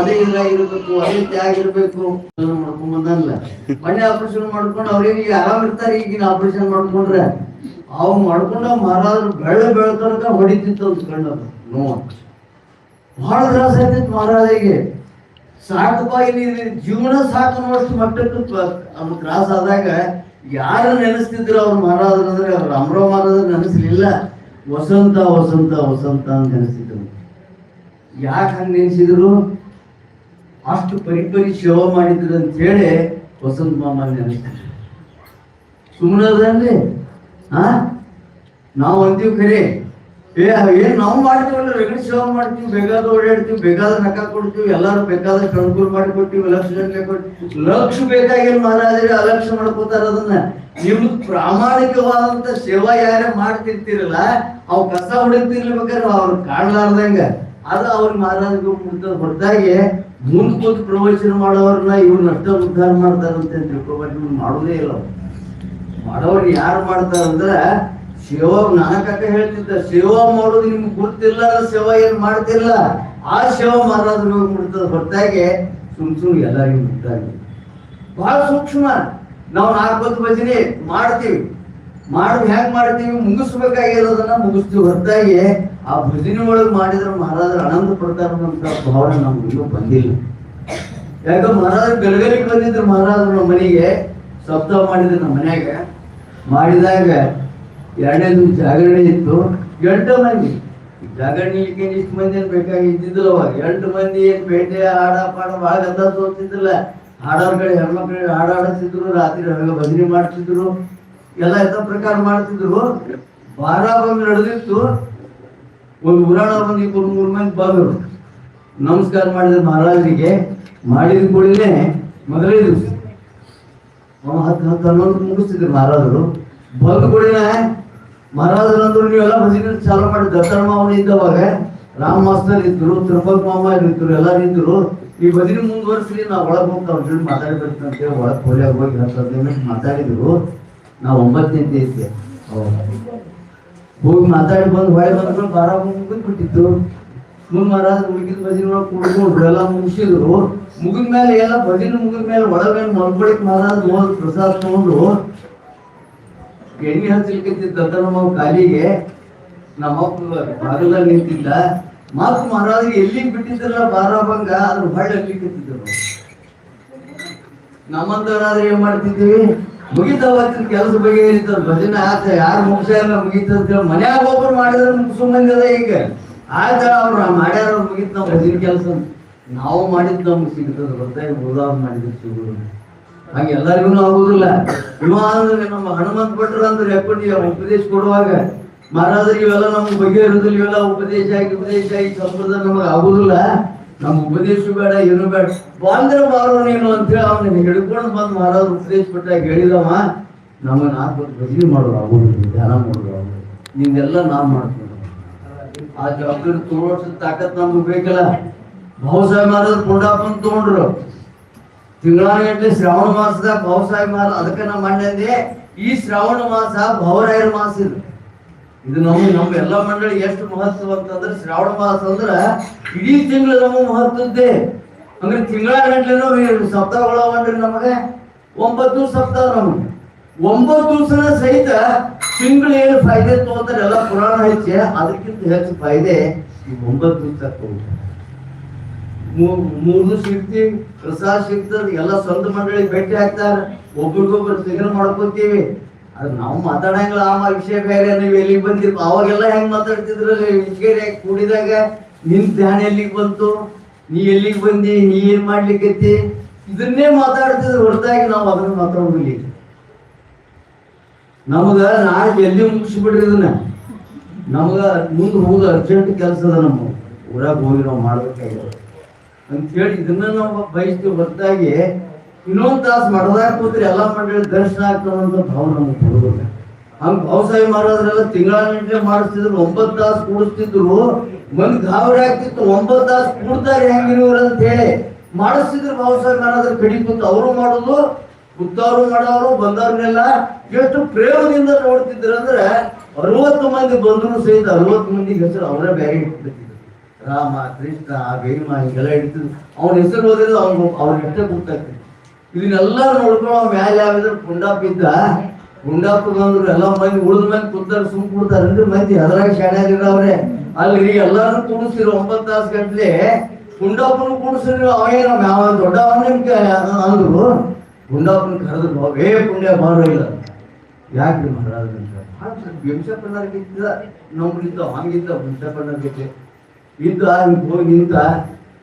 ಅದೇ ಇಲ್ಲ ಇರಬೇಕು, ಅದೇ ತ್ಯಾಗ ಇರಬೇಕು. ಮಾಡ್ಕೊಂಡ್ ಬಂದಲ್ಲ. ಮನೆ ಆಪರೇಷನ್ ಮಾಡ್ಕೊಂಡು ಅವ್ರೇನು ಈಗ ಆರಾಮ್ ಇರ್ತಾರೆ, ಈಗಿನ ಆಪರೇಷನ್ ಮಾಡ್ಕೊಂಡ್ರೆ. ಅವ್ ಮಾಡ್ಕೊಂಡ ಮಹಾರಾಜರು ಬೆಳ್ಳ ಬೆಳ್ತನಕ ಹೊಡಿತಿತ್ತು ಅಂತ ಕಣ್ಣದು ನೋವು ಬಹಳ ತ್ರಾಸ ಆಗ್ತಿತ್ತು ಮಹಾರಾಜಿಗೆ ಸಾಕಪ್ಪ ಇಲ್ಲಿ ಜೀವನ ಸಾಕು ಅನ್ನೋಷ್ಟು ಮಟ್ಟಕ್ಕೆ ಅವ್ರು ತ್ರಾಸ ಆದಾಗ ಯಾರು ನೆನೆಸ್ತಿದ್ರು ಅವ್ರ ಮಹಾರಾಜರು ಅಂದ್ರೆ ಅವ್ರ ರಾಮರಾವ್ ಮಹಾರಾಜರು ನೆನೆಸ್ಲಿಲ್ಲ. ವಸಂತ ವಸಂತ ವಸಂತ ಅಂತ ನೆನೆಸ್ತಿದ್ರು. ಯಾಕೆ ಹಂಗೆ ನೆನೆಸಿದ್ರು? ಅಷ್ಟು ಪರಿಪರಿ ಸೇವೆ ಮಾಡಿದ್ರು ಅಂತ ಹೇಳಿ ವಸಂತ ಮಾಮ ನೆನೆಸ್ತಿದ್ರು ಸುಮ್ಮನೆ ಹಾ ನಾವು ಅಂತೀವಿ ಖರೆ ಏ, ಏನ್ ನಾವು ಮಾಡ್ತೀವಲ್ಲ, ರಗಡ ಸೇವೆ ಮಾಡ್ತೀವಿ, ಬೇಕಾದ ಓಡಾಡ್ತೀವಿ, ಬೇಕಾದ ರೊಕ್ಕ ಕೊಡ್ತೀವಿ, ಎಲ್ಲಾರು ಬೇಕಾದ ಕಣ್ಕೂರ್ ಮಾಡಿ ಕೊಡ್ತೀವಿ ಲಕ್ಷ ಗಂಟೆ ಕೊಡ್ತೀವಿ. ಲಕ್ಷ ಬೇಕಾಗಿಲ್ಲ ಮಾಡಿದ್ರೆ ಅಲಕ್ಷ ಮಾಡ್ಕೋತಾರ ಅದನ್ನ. ನಿಮ್ಗೆ ಪ್ರಾಮಾಣಿಕವಾದಂತ ಸೇವಾ ಯಾರೇ ಮಾಡ್ತಿರ್ತೀರಲ್ಲ, ಅವ್ ಕಸ ಹೊಡಿತಿರ್ಬೇಕಾದ್ರೆ ಅವ್ರು ಕಾಣ್ಲಾರ್ದಂಗ. ಅದು ಅವ್ರ ಮಹಾರಾಜರಿಗೆ ಮುಗ್ದ ಹೊರತಾಗಿ ಮುಂದ್ ಕೂತ್ ಪ್ರವಚನ ಮಾಡೋರ್ನ ಇವ್ರನ್ನ ಅಷ್ಟ ಉದ್ಧಾರ ಮಾಡ್ತಾರಂತ ತಿಳ್ಕೊಬಾರ್ದು. ಇವ್ರು ಮಾಡೋದೇ ಇಲ್ಲ. ಮಾಡೋರು ಯಾರು ಮಾಡ್ತಾರಂದ್ರೆ ಸೇವಾ ನಾನಕ ಹೇಳ್ತಿದ್ದ ಸೇವಾ ಮಾಡೋದು ನಿಮ್ಗೆ ಗೊತ್ತಿಲ್ಲ ಸೇವಾ ಏನ್ ಮಾಡ್ತಿಲ್ಲ? ಆ ಸೇವಾ ಮಹಾರಾಜರು ಮುಡ್ತದ ಹೊರತಾಗಿ ಸುಮ್ ಸುಮ್ ಎಲ್ಲರಿಗೂ ಮುಟ್ಟಾಗಿ ಬಹಳ ಸೂಕ್ಷ್ಮ. ನಾವು ನಾಲ್ಕು ಭಜನೆ ಮಾಡ್ತೀವಿ. ಮಾಡಿ ಹೆಂಗ್ ಮಾಡ್ತೀವಿ ಮುಗಿಸ್ಬೇಕಾಗಿರೋದನ್ನ ಮುಗಿಸ್ತೀವಿ. ಹೊರತಾಗಿ ಆ ಭಜನೆ ಒಳಗೆ ಮಾಡಿದ್ರೆ ಮಹಾರಾಜರು ಆನಂದ ಪಡ್ತಾರಂತ ಭಾವನೆ ನಮ್ಗೂ ಬಂದಿಲ್ಲ. ಯಾಕಂದ್ರೆ ಮಹಾರಾಜರು ಬೆಳಗಲಿಗೆ ಬಂದಿದ್ರು ಮಹಾರಾಜರು ನಮ್ಮ ಮನೆಗೆ. ಸಪ್ತ ಮಾಡಿದ್ರು ನಮ್ಮ ಮನ್ಯಾಗ. ಮಾಡಿದಾಗ ಎರಡನೇ ದಿನ ಜಾಗರಣೆ ಇತ್ತು. ಎಂಟು ಮಂದಿ. ಜಾಗರಣೆ ಇಲ್ಲಿಗೆ ಇಷ್ಟು ಮಂದಿ ಏನ್ ಬೇಕಾಗಿ ಇದ್ದಿದ್ದಿಲ್ಲ ಅವಾಗ. ಎಂಟು ಮಂದಿ ಏನ್ ಬೇಟೆ ಹಾಡ ಪಾಡ ಭಾಳ ಗದ್ದ ತೋರ್ತಿದ್ದಿಲ್ಲ. ಹಾಡೋರ್ ಕಡೆ ಹೆಣ್ಮಕ್ಳು ಹಾಡಾಡಿಸಿದ್ರು ರಾತ್ರಿ ಹೊರಗೆ ಭಜನೆ ಮಾಡ್ತಿದ್ರು. ಎಲ್ಲ ಯಥ ಪ್ರಕಾರ ಮಾಡ್ತಿದ್ರು. ಬಾರ ಬಂದು ನಡೆದಿತ್ತು. ಒಂದು ಉರಾಣ ಬಂದು ಇಬ್ಬರು ಮೂರು ಮಂದಿ ಬಂದರು. ನಮಸ್ಕಾರ ಮಾಡಿದ ಮಹಾರಾಜರಿಗೆ, ಮಾಡಿದ ಕೂಡಲೇ ಮೊದಲೇ ದಿವಸ. ಹತ್ತು ಹತ್ತು ಹನ್ನೊಂದು ಮುಗಿಸ್ತಿದ್ರು ಮಹಾರಾಜರು. ಬಂದ ಕೂಡಲೇ ಮಹಾರಾಜರು ಅಂದ್ರು ನೀವೆಲ್ಲ ಭಜನೆ ಚಾಲು ಮಾಡಿ ದತ್ತನ ಮಾವನ ಇದ್ದವಾಗ ರಾಮ ಮಾಸ್ತರ್ ಇದ್ರು, ತಿರುಪತಿ ಮಾಮ ಇದ್ರು ಎಲ್ಲ ಇದ್ರು. ಈ ಭಜನೆ ಮುಂದುವರಿಸ್ಲಿ ನಾವು ಒಳಗೆ ಹೋಗ್ತಾ ಮಾತಾಡಿ ಅಂತೇಳಿ ಒಳಗೆ ಹೋಗಿ ಹತ್ತು ಹದಿನೈದು ಮಾತಾಡಿದ್ರು. ನಾವು ಒಂಬತ್ತನೇ ಇದ್ದೆ ಹೋಗಿ ಮಾತಾಡಿ ಬಂದು ಹೊಳೆ ಬಂದ್ರು ಬಾರ ಮುಗಿದ್ ಬಿಟ್ಟಿತ್ತು ಮುಂದ್ ಮಹಾರಾಜ್ ಮುಗಿದ ಭಜನೆ ಕುಡ್ಕೊಂಡ್ರು ಎಲ್ಲ ಮುಗಿಸಿದ್ರು. ಮುಗಿದ ಮೇಲೆ ಎಲ್ಲ ಭಜನೆ ಮುಗಿದ ಮೇಲೆ ಒಳಗೆ ಮಲ್ಕೊಳಿಕ್ ಮಹಾರಾಜ್ ಹೋದ್ ಪ್ರಸಾದ ತಗೊಂಡು. ಎಣ್ಣೆ ಹಚ್ಚಲಿಕ್ಕಿದ್ದ ನಮ್ಮ ಕಾಲಿಗೆ. ನಮ್ಮಪ್ಪ ಬಾಗಲಲ್ಲಿ ನಿಂತಿದ್ದ. ಮಾತು ಎಲ್ಲಿ ಎಲ್ಲಿಗೆ ಬಿಟ್ಟಿದ್ರಲ್ಲ ಬಾರಾಬಂಗ ಅದ್ರ ಹೊಳ್ಳಿ ಹಗ್ಲಿಕ್ಕಿದ್ರು ನಮ್ಮಂತವ್ರಾದ್ರೆ ಏನ್ ಮಾಡ್ತಿದ್ವಿ ಮುಗಿತ ಅವತ್ತಿನ ಕೆಲಸ ಬಗ್ಗೆ ಏನಿತ್ತು? ಭಜನೆ ಆತ ಯಾರು ಮುಗಿಸ್ಯಾರ ಮುಗಿತದ ಮನ್ಯಾಗ ಒಬ್ರು ಮಾಡಿದ್ರೆ ಸುಮ್ಮನೆ ಈಗ. ಆಯ್ತ ಅವ್ರು ಮಾಡ್ಯಾರ ಮುಗೀತ್, ನಾವು ಭಜನೆ ಕೆಲಸ ನಾವು ಮಾಡಿದ್ ನಮ್ಗೆ ಸಿಗ್ತದ ಗೊತ್ತಾಗಿ ಉದಾಹರಣೆ ಮಾಡಿದ್ರೆ ಸಿಗುದು. ಹಾಗೆ ಎಲ್ಲರಿಗೂ ಆಗುದಿಲ್ಲ. ಇವ ಅಂದ್ರೆ ನಮ್ಮ ಹನುಮಂತ ಭಟ್ರು ಅಂದ್ರೆ ಎಪ್ಪಡಿ ಉಪದೇಶ ಕೊಡುವಾಗ, ಮಹಾರಾಜರಿಗೆ ಇವೆಲ್ಲ ನಮ್ಗೆ ಬಗ್ಗೆ ಇರುದಿಲ್ಲ, ಇವೆಲ್ಲ ಉಪದೇಶ ಆಗಿ ಉಪದೇಶ ಆಗಿ ಸಂಪ್ರದಾಯ ನಮಗೆ ಆಗುದಿಲ್ಲ. ನಮ್ಮ ಉಪದೇಶ ಬೇಡ ಏನು ಬೇಡ ಬಂದ್ರೆ ಬಾರೋ ನೀನು ಅಂತ ಹೇಳಿ ಅವನಿಗೆ ಹಿಡ್ಕೊಂಡು ಬಂದು ಮಹಾರಾಜ ಉಪದೇಶ ಕೊಟ್ಟಾಗ ಹೇಳಿದವ. ನಮಗೆ ನಾಲ್ಕು ಭಜನೆ ಮಾಡೋರು ಅವರು ಧ್ಯಾನ ಮಾಡೋರು ಆಗುದಿಲ್ಲ ನಿಂದೆಲ್ಲ ನಾವ್ ಮಾಡ್ತೀವಿ ಆ ಜವಾಬ್ದಾರಿ ತೋರ್ಸ ತಾಕತ್ ನಮ್ಗೆ ಬೇಕಲ್ಲ. ಬಹುಸಾಹೇಬ್ ಮಹಾರಾಜ್ ಕೊಂಡಾಪನ್ ತಗೊಂಡ್ರು. ತಿಂಗಳಾಗಟ್ಟಲೆ ಶ್ರಾವಣ ಮಾಸದಾಗ ಬಹುಸಾಹೇಬ್ ಮಹಾರಾಜ್ ಅದಕ್ಕೆ ನಮ್ಮ ಮಂಡ್ಯಂದೆ ಈ ಶ್ರಾವಣ ಮಾಸ ಭವರಾಯರ ಮಾಸ ಇದು. ಇದು ನಮ್ಮ ನಮ್ಮ ಎಲ್ಲ ಮಂಡಳಿ ಎಷ್ಟು ಮಹತ್ವ ಅಂತಂದ್ರೆ ಶ್ರಾವಣ ಮಾಸ ಅಂದ್ರ ಇಡೀ ತಿಂಗಳು ನಮ್ಮ ಮಹತ್ವದ್ದೇ. ಅಂದ್ರೆ ತಿಂಗಳ ಗಂಟೆ ಸಪ್ತಾಹ ಒಳಗೊಂಡ್ರಿ ನಮಗೆ ಒಂಬತ್ತು ಸಪ್ತಾಹ ನಮ್ಗೆ. ಒಂಬತ್ತು ದಿವಸನ ಸಹಿತ ತಿಂಗಳು ಏನು ಫಾಯ್ದೆ ತಗೋತಾರೆ ಎಲ್ಲ ಪುರಾಣ ಹೆಚ್ಚೆ ಅದಕ್ಕಿಂತ ಹೆಚ್ಚು ಫಾಯ್ದೆ ಈ ಒಂಬತ್ತು ದಿವಸ ತಗೋತಾರೆ ಮೂರ್ ಇರ್ತೀವಿ ಪ್ರಸಾದ ಸಿಗ್ತದ. ಎಲ್ಲ ಸ್ವಂತ ಮಂಡಳಿ ಭೇಟಿ ಆಗ್ತಾರ. ಒಬ್ರಿಗೊಬ್ರು ಸಿಗನ್ ಮಾಡ್ಕೋತೀವಿ. ಅದ್ ನಾವು ಮಾತಾಡಂಗಿಲ್ಲ, ಆ ವಿಷಯ ಬೇರೆ, ನೀವು ಎಲ್ಲಿಗೆ ಬಂದಿರ್ ಅವಾಗೆಲ್ಲ ಹೆಂಗ್ ಮಾತಾಡ್ತಿದ್ರು ವಿಷಯ ಕೂಡಿದಾಗ, ನಿನ್ ಧ್ಯಾನ ಎಲ್ಲಿಗೆ ಬಂತು? ನೀ ಎಲ್ಲಿಗೆ ಬಂದಿ? ನೀ ಏನ್ ಮಾಡ್ಲಿಕ್ಕೈತಿ ಇದನ್ನೇ ಮಾತಾಡ್ತಿದ್ರು ಹೊರತಾಗಿ ನಾವು ಅದನ್ನ ಮಾತಾಡೋದಿಲ್ಲ ನಮಗ ನಾಳೆ ಎಲ್ಲಿ ಮುಗಿಸ್ಬಿಡ್ರಿ ಇದನ್ನ? ನಮಗ ಮುಂದೆ ಹೋಗುದು ಅರ್ಜೆಂಟ್ ಕೆಲಸ ಅದ ನಮ್ಮ ಊರಾಗ ಹೋಗಿ ನಾವು ಮಾಡ್ಬೇಕಾಗಿರೋದು ಅಂತ ಹೇಳಿ ಇದನ್ನ ನಾವು ಬಯಸ್ತೀವಿ ಹೊರತಾಗಿ ಇನ್ನೊಂದ್ ತಾಸು ಮಠದಾಗ ಕೂತ್ರಿ ಎಲ್ಲಾ ಮಂಡಳಿ ದರ್ಶನ ಆಗ್ತಾವಂತ ಭಾವ ನಮ್ಗೆ ಬರುವುದಿಲ್ಲ ಹಂಗ ಭಾವಸಾಹಿ ಮಹಾರಾಜರೆಲ್ಲ ತಿಂಗಳ ಗಂಟೆ ಮಾಡಿಸ್ತಿದ್ರು, ಒಂಬತ್ತು ತಾಸು ಕೂಡಿಸ್ತಿದ್ರು. ಮಂದಿ ಗಾಬರಿ ಆಗ್ತಿತ್ತು, ಒಂಬತ್ತು ತಾಸು ಕೂಡ್ತಾರೆ ಹೆಂಗಿರೋರು ಅಂತ ಹೇಳಿ ಮಾಡಿಸ್ತಿದ್ರು ಭಾವಸಾಹಿ ಮಾಡೋದ್ರ ಕಡಿ ಕೂತು. ಅವರು ಮಾಡೋದು ಕುತ್ತವ್ರು ಮಾಡೋರು, ಬಂದವ್ರನ್ನೆಲ್ಲ ಎಷ್ಟು ಪ್ರೇಮದಿಂದ ನೋಡ್ತಿದ್ರು ಅಂದ್ರೆ ಅರವತ್ತು ಮಂದಿ ಬಂದ್ರು ಸಹಿತ ಅರವತ್ತು ಮಂದಿ ಹೆಸರು ಅವರೇ ಬೇರೆ ಇಟ್ಬಿಟ್ಟಿದ್ರು. ರಾಮ, ಕೃಷ್ಣ, ಭೀಮ, ಹೀಗೆಲ್ಲ ಇಡ್ತಿದ್ರು. ಅವ್ನ ಹೆಸರು ಓದಿದ್ರು ಅವ್ನು ಅವ್ರಿಗೆ ಹೆಸರು ಗೊತ್ತಾಗ್ತದೆ ಇದನ್ನೆಲ್ಲ ನೋಡ್ಕೊಂಡು ಮ್ಯಾಲ ಯಾವಿದ್ರೆ ಪುಂಡಾಪ್ ಇದ್ದ ಬಂದ್ರು ಎಲ್ಲ ಮಂದಿ ಉಳಿದ ಮೇಲೆ ಕುಂತಾರ ಸುಮ್ ಕುಡ್ತಾರ. ಅಂದ್ರೆ ಮಂದಿ ಅದ್ರಾಗ ಶಾಣ್ಯಾಗಿರವ್ರೆ ಅಲ್ಲಿ ಎಲ್ಲಾರು ಕೂಡಿಸಿರು ಒಂಬತ್ತು ತಾಸು ಗಂಟ್ಲೆ ಪುಂಡಾಪನ ಕುಡಿಸ್ರಿ ಅವೇನ ಯಾವ ದೊಡ್ಡವನ ಅಂದ್ರು. ಪುಂಡಾಪನ ಕರೆದ್ರು ಅವೇ ಪುಣ್ಯ ಮಾಡೋ ಇಲ್ಲ. ಯಾಕ್ರಿ ಮಹಾರಾಜ ನಮ್ಗಿದ್ದ ಹಂಗಿದ್ದ ಬಿಂಸಪ್ಪನವ್ರಿಗೆ ಇದ್ದ ಹಿಂಗ್ ನಿಂತ,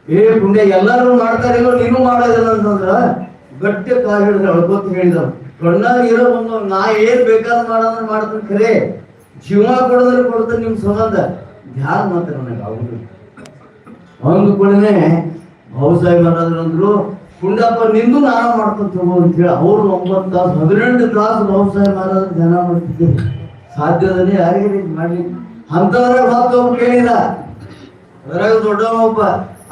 ಏ ಪುಣ್ಯ, ಎಲ್ಲರೂ ಮಾಡ್ತಾರೆ ನೀನು ಮಾಡೋದಿಲ್ಲ ಅಂತಂದ್ರ ಗಟ್ಟಿ ಕಾಲ್ ಹಿಡಿದ್ರೆ ಅಳ್ಕೋತ ಹೇಳಿದವ್ ಕಣ್ಣಾಗ ಇರೋ ಬಂದು ನಾ ಏನ್ ಬೇಕಾದ್ರೆ ಮಾಡೋದ್ರ ಮಾಡ್ತೀನಿ ಖರೆ. ಜೀವ ಕೊಡೋದ್ರೆ ಕೊಡ್ತಾನೆ ನಿಮ್ ಸಂಬಂಧ. ಧ್ಯಾನ ಮಾತ್ರ ನನಗೆ ಅವ್ರು ಒಂದು ಕೂಡನೆ ಸಾಹೇಬ್ ಮಹಾರಾಜರು ಅಂದ್ರು, ಕುಂಡಪ್ಪ, ನಿಂದು ನಾನ ಮಾಡ್ಕೊಂತ ಅಂತ ಹೇಳಿ ಅವ್ರು ಒಂಬತ್ತು ತಾಸು, ಹದಿನೆಂಟು ತಾಸು ಸಾಹೇಬ್ ಮಹಾರಾಜ ಧ್ಯಾನ ಮಾಡ್ತಿದ್ದೆ. ಸಾಧ್ಯದಲ್ಲಿ ಯಾರಿಗೆ ಮಾಡ್ಲಿ? ಅಂತವ್ರಾಗ ಅವ್ರು ಕೇಳಿಲ್ಲ. ಅದ್ರಾಗ ದೊಡ್ಡವ ಒಬ್ಬ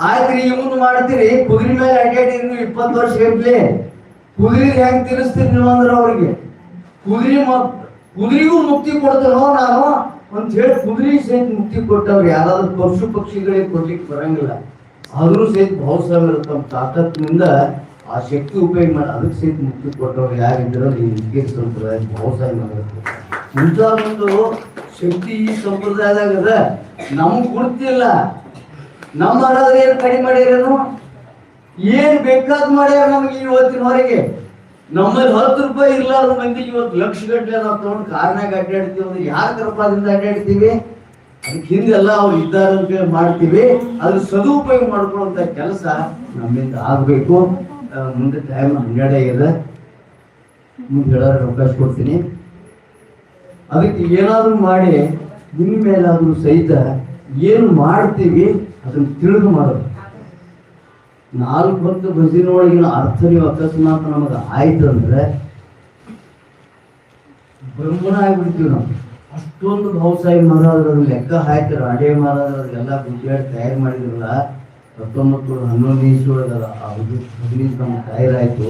ಆಯ್ತ್ರಿ ಇವನು ಮಾಡ್ತೀರಿ. ಕುದುರೆ ಮೇಲೆ ಅಡ್ಡಾಡಿ ನೀವು ಇಪ್ಪತ್ತು ವರ್ಷ ಇರ್ಲಿ. ಕುದುರೆ ಹೆಂಗ್ ತಿರ್ಸ್ತೀರಿ ನೀವು ಅಂದ್ರೆ ಅವ್ರಿಗೆ. ಕುದುರೆ ಕುದುರೆಗೂ ಮುಕ್ತಿ ಕೊಡ್ತೇನೋ ನಾನು? ಅಂತ ಹೇಳಿ, ಕುದುರೆ ಸಹಿತ ಮುಕ್ತಿ ಕೊಟ್ಟವ್ರು ಯಾರಾದ್ರೂ ಪಶು ಪಕ್ಷಿಗಳಿಗೆ ಕೊಡ್ಲಿಕ್ಕೆ ಬರಂಗಿಲ್ಲ. ಆದ್ರೂ ಸಹಿತ ಬಹುಸಾಹೇಬರು ತಮ್ಮ ತಾಕತ್ತಿನಿಂದ ಆ ಶಕ್ತಿ ಉಪಯೋಗ ಮಾಡಿ ಅದಕ್ಕೆ ಸಹಿತ ಮುಕ್ತಿ ಕೊಟ್ಟವ್ರು ಯಾರಿದ್ರು ಈ ವಿದ್ಯೆ ಸಂಪ್ರದಾಯ ಬಹುಸಾಹೇಬ ಇಂಥ ಒಂದು ಶಕ್ತಿ ಈ ಸಂಪ್ರದಾಯದಾಗ ನಮ್ಗ್ ಗುರ್ತಿಲ್ಲ. ನಮ್ಮ ಆರಾಧನೆ ಏನು ಕಡಿಮೆ ಮಾಡ್ಯಾರೇನು ಏನ್ ಬೇಕಾದ್ ಮಾಡ್ಯಾರ ನಮ್ಗೆ ಇವತ್ತಿನವರೆಗೆ ನಮ್ಮಲ್ಲಿ ಹತ್ತು ರೂಪಾಯಿ ಇರ್ಲಾರ್ದ ಮಂದಿಗೆ ಇವತ್ತು ಲಕ್ಷ ಗಟ್ಟಲೆ ನಾವು ತಗೊಂಡು ಕಾರ್ನಾಗ ಅಡ್ಡಾಡ್ತೀವಿ ಅಂದ್ರೆ ಯಾರ ಕೃಪಾದಿಂದ ಅಡ್ಡಾಡ್ತೀವಿ? ಅದಕ್ಕೆ ಹಿಂದೆಲ್ಲ ಅವ್ರು ಇದ್ದಾರೆ ಅಂತ ಮಾಡ್ತೀವಿ. ಅದ್ರ ಸದುಪಯೋಗ ಮಾಡ್ಕೊಳ್ಳುವಂತ ಕೆಲಸ ನಮ್ಮಿಂದ ಆಗ್ಬೇಕು. ಮುಂದೆ ಟೈಮ್ ಹನ್ನೆರಡೇ ಇಲ್ಲ ಮುಂದೆ ಹೇಳೋರು ಅವಕಾಶ ಕೊಡ್ತೀನಿ. ಅದಕ್ಕೆ ಏನಾದ್ರೂ ಮಾಡಿ, ನಿಮ್ಮ ಮೇಲಾದ್ರೂ ಸಹಿತ ಏನು ಮಾಡ್ತೀವಿ ಅದನ್ನ ತಿಳಿದು ಮಾಡೋದು. ನಾಲ್ಕು ಹೊತ್ತು ಬಸಿನೊಳಗಿನ ಅರ್ಥ ನೀವು ಅಕಸ್ಮಾತ್ ನಮಗೆ ಆಯ್ತು ಅಂದ್ರೆ ಬ್ರಹ್ಮಣ ಆಗ್ಬಿಡ್ತೀವಿ ನಾವು. ಅಷ್ಟೊಂದು ಭಾವಸಾಯಿ ಮಹಾರಾಜರು, ಲೆಕ್ಕ ಹಾಕಿ ರಾಡೇ ಮಹಾರಾಜರೆಲ್ಲ ಗುಡ್ಡಾಡಿ ತಯಾರು ಮಾಡಿದ್ರಲ್ಲ ಹತ್ತೊಂಬತ್ತು ನೂರ ಹನ್ನೊಂದನೇ ಇಸ್ವಿಯೊಳಗಲ್ಲ ಅದು ಹದಿನೈದು ನಮ್ಗೆ ತಯಾರಾಯ್ತು.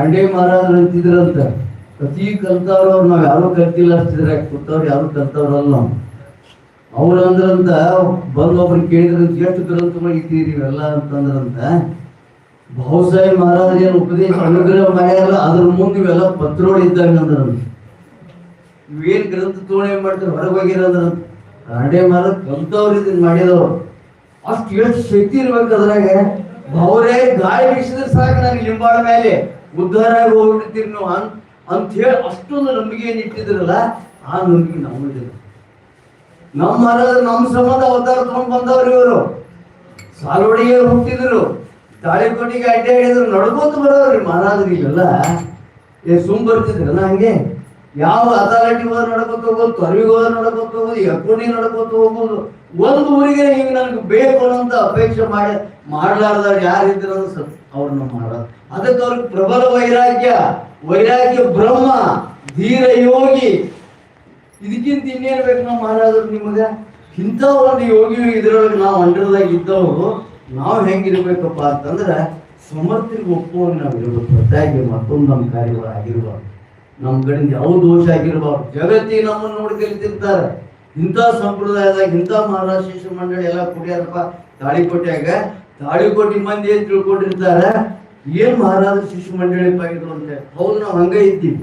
ಅಂಡೆ ಮಹಾರಾಜರು ಅಂತಿದ್ರಂತ. ಪ್ರತಿ ಕಲ್ತವ್ರು ಅವ್ರು, ನಾವ್ ಯಾರು ಕಲ್ತಿಲ್ಲ ಅಷ್ಟಿದ್ರೆ ಕೂತವ್ರು ಯಾರು ಕಲ್ತವ್ರಲ್ಲ ನಾವು. ಅವ್ರು ಅಂದ್ರಂತ, ಬಂದು ಒಬ್ರು ಕೇಳಿದ್ರಂತ ಎಷ್ಟು ಗ್ರಂಥಗಳು ಇದ್ದೀರಿ ಇವೆಲ್ಲ ಅಂತಂದ್ರಂತ ಬಹುಸಾಯಿ ಮಹಾರಾಜ ಏನು ಉಪದೇಶ, ಅನುಗ್ರಹ ಮಾಡ್ಯಾರ ಅದ್ರ ಮುಂದೆ ಇವೆಲ್ಲ ಪತ್ರೋಳು ಇದ್ದಂಗ ಅಂದ್ರಂತ. ಇವೇನ್ ಗ್ರಂಥ ತೋಣೆ ಮಾಡ್ತಾರೆ, ಹೊರಗೆ ಹೋಗಿರಂದ್ರಂತ ಅಂಡೆ ಮಹಾರಾಜ ಕಲ್ತವ್ರು ಇದನ್ನ ಮಾಡಿದವ್ರು. ಅಷ್ಟು ಎಷ್ಟು ಶಕ್ತಿ ಇರ್ಬೇಕು ಅದ್ರಾಗ. ಅವರೇ ಗಾಳಿ ಬೀಸಿದ್ರೆ ಸಾಕು ನನಗೆ ಲಿಂಬಾಳ ಮೇಲೆ. ಉದ್ಧಾರ ಆಗಿ ಹೋಗ್ಬಿಡ್ತೀರಿ ನೀವು ಅಂತ ಅಂತ ಹೇಳಿ ಅಷ್ಟೊಂದು ನಂಬಿಕೆ ಏನು ಇಟ್ಟಿದ್ರಲ್ಲ, ಆ ನಂಬಿಕೆ ನಮ್ಮದಿಲ್ಲ ನಮ್ಮ ಮಹಾರಾಜರು ನಮ್ಮ ಸಂಬಂಧ ಅವತಾರ ತಗೊಂಡ್ ಬಂದವ್ರು ಇವರು. ಸಾಲೋಡಿಗೆ ಹುಟ್ಟಿದ್ರು. ತಾಳಿಕೋಟಿಗೆ ಅಡ್ಡ ಹಿಡಿದ್ರು. ನಡ್ಕೋತ ಬರೋರು ಮಹಾರಾಜರು ಇಲ್ಲೆಲ್ಲ. ಏ, ಸುಮ್ ಬರ್ತಿದ್ರಲ್ಲ ಹಂಗೆ? ಯಾವ ಅಥಾರಿಟಿ ಹೋದ್ರೆ ನಡ್ಕೋತ ಹೋಗೋದು ತೊರವಿಗೆ ಹೋದ್ರೆ ನಡ್ಕೋತ ಹೋಗೋದು ಎಕ್ಕೋಣಿ ನಡ್ಕೋತ ಹೋಗೋದು ಒಂದು ಊರಿಗೆ ಹಿಂಗೆ ನನಗೆ ಬೇಕು ಅಂತ ಅಪೇಕ್ಷೆ ಮಾಡಿ ಮಾಡ್ಲಾರ್ದವ್ರು ಯಾರಿದ್ರು ಅಂದ್ರೆ ಸ್ವಲ್ಪ ಅವ್ರು ನಮ್ಮ ಮಹಾರಾಜ ಅದಕ್ಕೆ ಅವ್ರಿಗೆ ಪ್ರಬಲ ವೈರಾಗ್ಯ. ವೈರಾಗ್ಯ ಬ್ರಹ್ಮ. ಧೀರ ಯೋಗಿ. ಇದಕ್ಕಿಂತ ಇನ್ನೇನು ಬೇಕು ನಾವು ಮಹಾರಾಜರು ನಿಮಗೆ? ಇಂಥ ಒಂದು ಯೋಗಿ ಇದ್ರೊಳಗೆ ನಾವು ಅಂಡರ್ದಾಗ ಇದ್ದವರು, ನಾವು ಹೆಂಗಿರ್ಬೇಕಪ್ಪ ಅಂತಂದ್ರೆ ಸಮರ್ಥಿಗೆ ಒಪ್ಪುವಂಗೆ ನಾವು ಇರ್ಬೇಕು. ಅದಾಗಿ ಮತ್ತೊಂದು ನಮ್ಮ ಕಾರ್ಯಗಳು ಆಗಿರ್ಬಾರ್ದು. ನಮ್ಮ ಕಡೆಯಿಂದ ಯಾವ ದೋಷ ಆಗಿರ್ಬಾರ್ದು. ಜಗತ್ತಿ ನಮ್ಮನ್ನು ನೋಡಿ ಕಲಿತಿರ್ತಾರೆ ಇಂಥ ಸಂಪ್ರದಾಯದಾಗ ಇಂಥ ಮಹಾರಾಜ ಶಿಶು ಮಂಡಳಿ ಎಲ್ಲ ಕುಡಿಯಾರಪ್ಪ. ತಾಳಿಕೋಟೆಯಾಗ ತಾಳಿಕೋಟಿ ಮಂದಿ ಏನ್ ತಿಳ್ಕೊಂಡಿರ್ತಾರೆ? ಏನ್ ಮಹಾರಾಜ ಶಿಶು ಮಂಡಳಿ ಪಾಯಿದ್ರು ಅಂತ ಹೌದು, ನಾವು ಹಂಗೆ ಇದ್ದೀವಿ.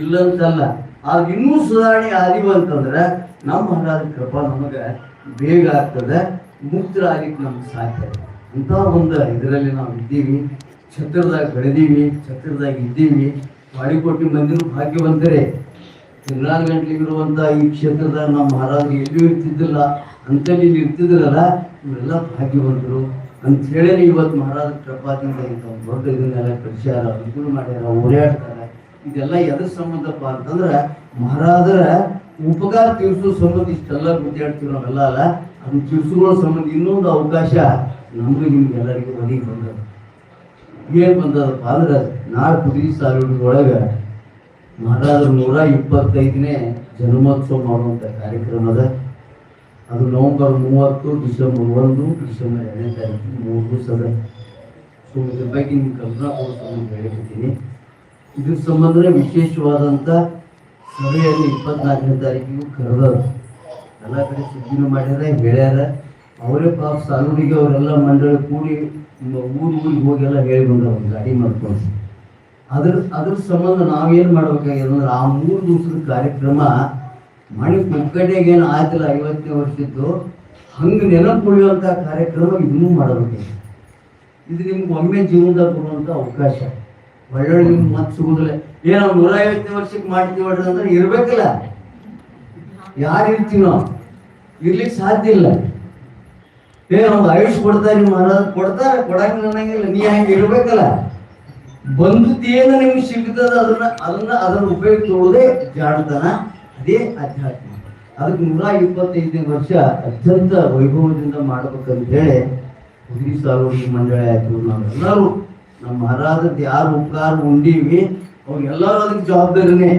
ಇಲ್ಲಂತಲ್ಲ. ಆದ್ರೆ ಇನ್ನೂ ಸುಧಾರಣೆ ಆದಿವು ಅಂತಂದ್ರೆ ನಮ್ಮ ಮಹಾರಾಜ ಕೃಪಾ ನಮಗೆ ಬೇಗ ಆಗ್ತದೆ ಮುಕ್ತರಾಗ್ಲಿಕ್ಕೆ ನಮ್ಗೆ ಸಾಧ್ಯ. ಅಂತ ಒಂದು ಇದರಲ್ಲಿ ನಾವು ಇದ್ದೀವಿ, ಛತ್ರದಾಗ ಬೆಳೆದೀವಿ, ಛತ್ರದಾಗ ಇದ್ದೀವಿ. ಬಾಡಿಕೋಟಿ ಮಂದಿನೂ ಭಾಗ್ಯವಂತರೇ ತಿಂಗಳಾರು ಗಂಟೆಗಿರುವಂತ ಈ ಕ್ಷೇತ್ರದಾಗ ನಮ್ಮ ಮಹಾರಾಜ ಎಲ್ಲೂ ಇರ್ತಿದ್ದಿಲ್ಲ ಅಂತ ಇಲ್ಲಿ ಇರ್ತಿದ್ರಲ್ಲ, ಇವರೆಲ್ಲ ಭಾಗ್ಯವಂತರು. ಅಂತ ಹೇಳಿ ಇವತ್ತು ಮಹಾರಾಜ ಕೃಪಾದಿಂದ ಇಂಥ ದೊಡ್ಡ ಇದನ್ನೆಲ್ಲ ಪರಿಚಯ, ಅನುಕೂಲ ಮಾಡ್ಯಾರ ಓಡಾಡ್ತಾರೆ. ಇದೆಲ್ಲ ಎದ್ರ ಸಂಬಂಧಪ್ಪ ಅಂತಂದ್ರೆ ಮಹಾರಾಜರ ಉಪಕಾರ ತೀರ್ಸೋ ಸಂಬಂಧ ಇಷ್ಟೆಲ್ಲ ಗುದ್ದಾಡ್ತೀವಿ ನಾವೆಲ್ಲ ಅಲ್ಲ. ಅದು ತೀರ್ಸುಗಳ ಸಂಬಂಧ ಇನ್ನೊಂದು ಅವಕಾಶ ನಮ್ಗೆ ಎಲ್ಲರಿಗೂ ಮನೆಗೆ ಬಂದದ ಏನ್ ಬಂದದಪ್ಪ ಅಂದ್ರೆ ನಾಲ್ಕು ಸಾವಿರದ ಒಳಗೆ ಮಹಾರಾಜರ ನೂರ ಇಪ್ಪತ್ತೈದನೇ ಜನ್ಮೋತ್ಸವ ಮಾಡುವಂತ ಕಾರ್ಯಕ್ರಮ ಅದ. ಅದು ನವೆಂಬರ್ ಮೂವತ್ತು, ಡಿಸೆಂಬರ್ ಒಂದು, ಡಿಸೆಂಬರ್ ಎರಡನೇ ತಾರೀಕು ಮೂರು ದಿವಸ ಅದ. ಸೊ, ಇದ್ರ ಬಗ್ಗೆ ನಿಮ್ಗೆ ಕಲ್ಪನಾ ಕೊಡ್ತೀನಿ ಹೇಳಿರ್ತೀನಿ ಇದ್ರ ಸಂಬಂಧ ವಿಶೇಷವಾದಂಥ ಸಭೆಯಲ್ಲಿ ಇಪ್ಪತ್ನಾಲ್ಕನೇ ತಾರೀಕಿಗೂ ಕರೆದವರು. ಎಲ್ಲ ಕಡೆ ಸುದ್ದಿನೂ ಮಾಡ್ಯಾರ, ಹೇಳ್ಯಾರ. ಅವರೇ ಪಾಪ ಸಾಲೂರಿಗೆ ಅವರೆಲ್ಲ ಮಂಡಳಿ ಕೂಡಿ ಊರು ಊರ್ ಊರಿಗೆ ಹೋಗೆಲ್ಲ ಹೇಳಿ ಒಂದು ಗಾಡಿ ಮಾಡ್ಕೊಂಡು. ಅದ್ರ ಅದ್ರ ಸಂಬಂಧ ನಾವೇನು ಮಾಡ್ಬೇಕಾಗಿದೆ ಅಂದ್ರೆ ಆ ಮೂರು ದಿವಸದ ಕಾರ್ಯಕ್ರಮ ಮಣಿ ಕುಕ್ಕಡೆಗೆ ಏನು ಆಯ್ತಿಲ್ಲ, ಐವತ್ತನೇ ವರ್ಷದ್ದು, ಹಂಗೆ ನೆನಪುಳಿಯುವಂಥ ಕಾರ್ಯಕ್ರಮ ಇನ್ನೂ ಮಾಡಬೇಕಾಗಿದೆ ಇದು ನಿಮ್ಗೆ ಒಮ್ಮೆ ಜೀವನದಾಗ ಬರುವಂಥ ಅವಕಾಶ. ಒಳ್ಳೊಳ್ಳೆ ನಿಮ್ಗೆ ಮತ್ತೆ ಸಿಗುದಿಲ್ಲ ಏನೋ ನೂರ ಐವತ್ತನೇ ವರ್ಷಕ್ಕೆ ಮಾಡ್ತೀವಿ ಹೊಡ್ರಿ ಅಂದ್ರೆ ಇರ್ಬೇಕಲ್ಲ. ಯಾರು ಇರ್ತೀವಿ ನಾವು? ಇರ್ಲಿಕ್ಕೆ ಸಾಧ್ಯ ಇಲ್ಲ. ಏ ಒಂದು ಆಯುಷ್ ಕೊಡ್ತಾರೆ ಮಹಾರಾಜ್ ಕೊಡ್ತಾರೆ ಕೊಡಂಗಿಲ್ಲ ಅನ್ನಂಗಿಲ್ಲ. ನೀ ಹಂಗೆ ಇರ್ಬೇಕಲ್ಲ. ಬಂದದ್ದೇನು ನಿಮ್ಗೆ ಸಿಗ್ತದ ಅದನ್ನ ಅದನ್ನ ಅದನ್ನ ಉಪಯೋಗ ತೊಳೋದೇ ಜಾಡ್ತಾನ ಅದೇ ಅಧ್ಯಾತ್ಮ ಅದಕ್ಕೆ ನೂರ ಇಪ್ಪತ್ತೈದನೇ ವರ್ಷ ಅತ್ಯಂತ ವೈಭವದಿಂದ ಮಾಡ್ಬೇಕಂತ ಹೇಳಿ ಹುಡುಗಿ ಸಾಲು ಮಂಡಳಿ ಆಯ್ತು. ನಾವೆಲ್ಲರೂ ನಮ್ಮ ಮಹಾರಾಜದ ಯಾರು ಉಪಕಾರ ಉಂಡೀವಿ? ಅವ್ರಿಗೆಲ್ಲರೂ ಅದಕ್ಕೆ ಜವಾಬ್ದಾರಿನೇ.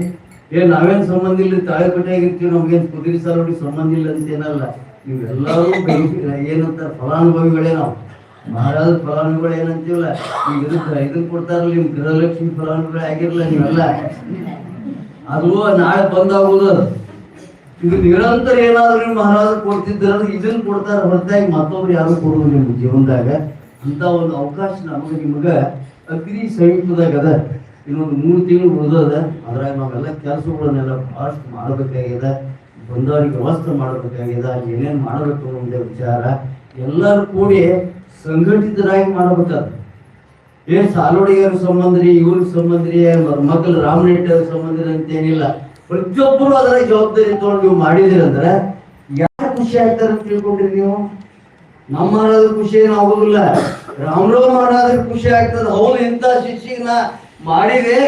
ಏ, ನಾವೇನ್ ಸಂಬಂಧ ಇಲ್ಲ ತಾಳೆಕಟ್ಟೆಯಾಗಿರ್ತೀವಿ ನಮ್ಗೇನು ಕುದುರೆ ಸಾಲುವಡಿ ಸಂಬಂಧ ಇಲ್ಲ ಅಂತ ಏನಲ್ಲ. ನೀವೆಲ್ಲರೂ ಏನಂತ ಫಲಾನುಭವಿಗಳೇ ನಾವು. ಮಹಾರಾಜ ಫಲಾನುಭವಿಗಳು ಏನಂತೀವಲ್ಲ? ಈಗ ಇದಕ್ಕೆ ಇದಕ್ಕೆ ಕೊಡ್ತಾರಲ್ಲ, ನಿಮ್ ಗೃಹಲಕ್ಷ್ಮಿ ಫಲಾನುಭವಿ ಆಗಿರಲ್ಲ ನೀವೆಲ್ಲ. ಅದು ನಾಳೆ ಬಂದಾಗೋದು ಅದು. ಇದು ನಿರಂತರ ಏನಾದ್ರೂ ಮಹಾರಾಜ ಕೊಡ್ತಿದ್ರ ಇದನ್ನ ಕೊಡ್ತಾರೆ ಹೊರತಾಗಿ ಮತ್ತೊಬ್ರು ಯಾರು ಕೊಡೋದು ನಿಮ್ಮ ಜೀವನದಾಗ. ಅಂತ ಒಂದು ಅವಕಾಶ ನಮಗೆ ನಿಮಗೆ ಅಗ್ರಿ ಸಮೀಪದಾಗ ಅದ ಇನ್ನೊಂದು ಮೂರು ತಿಂಗಳು ಉಳಿದದ. ಅದ್ರಾಗ ನಾವೆಲ್ಲ ಕೆಲಸಗಳನ್ನೆಲ್ಲ ಭಾಳಷ್ಟು ಮಾಡಬೇಕಾಗಿದೆ ಬಂದವರಿಗೆ ವ್ಯವಸ್ಥೆ ಮಾಡಬೇಕಾಗ್ಯದ. ಏನೇನು ಮಾಡಬೇಕು ಅನ್ನೋದೇ ವಿಚಾರ. ಎಲ್ಲರೂ ಕೂಡಿ ಸಂಘಟಿತರಾಗಿ ಮಾಡಬೇಕಾದ. ಏನ್ ಸಾಲೋಡಿಗರ ರೀ ಇವ್ರಿಗೆ ಸಂಬಂಧ್ರಿ ಮಕ್ಕಳು ರಾಮನೆಟ್ಟರ ಸಂಬಂಧ್ರಿ ಅಂತ ಏನಿಲ್ಲ ಪ್ರತಿಯೊಬ್ಬರು ಅದರ ಜವಾಬ್ದಾರಿ ತಗೊಂಡು ನೀವು ಮಾಡಿದಿರಂದ್ರೆ ಯಾರು ಖುಷಿ ಆಗ್ತಾರೆ ಅಂತ ತಿಳ್ಕೊಂಡ್ರಿ ನೀವು? ನಮ್ಮ ಖುಷಿ ಏನು ಆಗೋದಿಲ್ಲ. ರಾಮರಾವ್ ಮಹಾರಾಜರ ಖುಷಿ ಆಗ್ತದೆ. ಅವನು ಇಂಥ ಶಿಕ್ಷೆನ ಮಾಡಿದೆ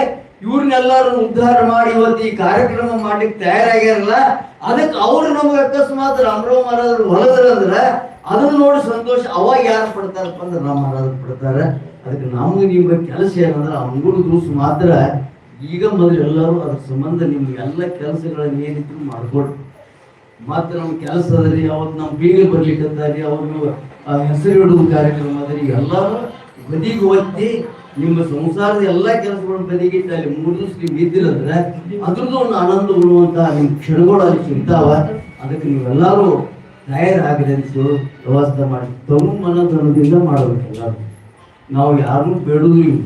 ಇವ್ರನ್ನೆಲ್ಲಾರು ಉದ್ಧಾರ ಮಾಡಿ ಇವತ್ತು ಈ ಕಾರ್ಯಕ್ರಮ ಮಾಡ್ಲಿಕ್ಕೆ ತಯಾರಾಗ್ಯಾರಲ್ಲ, ಅದಕ್ಕೆ ಅವ್ರು ನಮ್ಗೆ ಅಕಸ್ಮಾತ್ ರಾಮರಾವ್ ಮಹಾರಾಜರು ಹೊಲದ್ರ ಅಂದ್ರೆ ಅದನ್ನ ನೋಡಿ ಸಂತೋಷ. ಅವಾಗ ಯಾರು ಪಡ್ತಾರಪ್ಪ ಅಂದ್ರೆ ರಾಮ ಮಹಾರಾಜರು ಪಡ್ತಾರೆ. ಅದಕ್ಕೆ ನಮ್ಗೆ ನಿಮ್ಗೆ ಕೆಲಸ ಏನಂದ್ರೆ ಮೂರು ದಿವಸ ಮಾತ್ರ ಈಗ ಮೊದಲು ಎಲ್ಲರೂ ಅದ್ರ ಸಂಬಂಧ ನಿಮ್ಗೆ ಎಲ್ಲ ಕೆಲಸಗಳನ್ನ ಏನಿದ್ರು ಮಾಡ್ಕೊಡ್ರಿ. ಮತ್ತೆ ನಮ್ಮ ಕೆಲಸ ಅದರಿ ಅವತ್ತು ನಮ್ಮ ಬೀಗ ಬರ್ಲಿಕ್ಕಂತಾರಿ ಆ, ಹೆಸರು ಇಡುವ ಕಾರ್ಯಕ್ರಮ ಅದರಿ ಎಲ್ಲರೂ ಬದಿಗೆ ಒತ್ತಿ ನಿಮ್ಮ ಸಂಸಾರದ ಎಲ್ಲ ಕೆಲಸಗಳನ್ನು ಬದಿಗಿಟ್ಟು ಅಲ್ಲಿ ಮೂರು ದಿವಸ ನೀವು ಇದ್ದಿರಂದ್ರೆ ಅದ್ರದ್ದು ಒಂದು ಆನಂದ ಉಳುವಂತ ನಿಮ್ ಕ್ಷಣಗಳು ಅಲ್ಲಿ ಸಿಗ್ತಾವ. ಅದಕ್ಕೆ ನೀವೆಲ್ಲರೂ ತಯಾರಾಗಿದೆ ಅಂತ ವ್ಯವಸ್ಥೆ ಮಾಡಿ ತಮ್ಮ ಮನಧನದಿಂದ ಮಾಡಬೇಕು ನಾವು ಯಾರನ್ನೂ ಬೇಡೋದು ಇಲ್ಲ.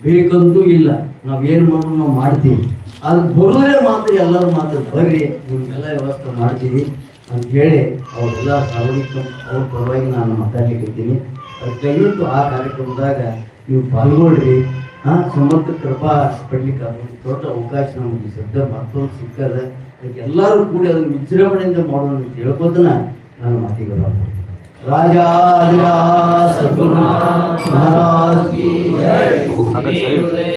ಬೇಕಂತೂ ಇಲ್ಲ. ನಾವು ಏನು ಮಾಡೋದು ನಾವು ಮಾಡ್ತೀವಿ. ಅದು ಬರೋದೇ ಮಾತ್ರ, ಎಲ್ಲರೂ ಮಾತ್ರ ಬರ್ರಿ ನಿಮ್ಗೆಲ್ಲ ವ್ಯವಸ್ಥೆ ಮಾಡ್ತೀವಿ ಅಂತ ಹೇಳಿ ಅವರೆಲ್ಲ ಸಾರ್ವಜನಿಕ, ಅವ್ರ ಪರವಾಗಿ ನಾನು ಮಾತಾಡ್ಲಿಕ್ಕಿದ್ದೀನಿ ಅದು ದಯವಿಟ್ಟು ಆ ಕಾರ್ಯಕ್ರಮದಾಗ ನೀವು ಪಾಲ್ಗೊಳ್ರಿ. ಹಾ, ಸಮರ್ಥ ಕೃಪಾ ಪಡ್ಲಿಕ್ಕೆ ಅದೊಂದು ದೊಡ್ಡ ಅವಕಾಶ ನಮಗೆ ಸದ್ಯ ಮತ್ತೊಂದು ಸಿಕ್ಕದ ಎಲ್ಲರೂ ಕೂಡಿ ಅದನ್ನು ವಿಜೃಂಭಣೆಯಿಂದ ಮಾಡೋಣ ಅಂತ ಹೇಳ್ಕೋತನ ನಾನು ಮಾತಿಗೆ ರಾಜ ಸದ್ಗುರು, ಮಹಾರಾಜ್ ಕಿ ಜೈ.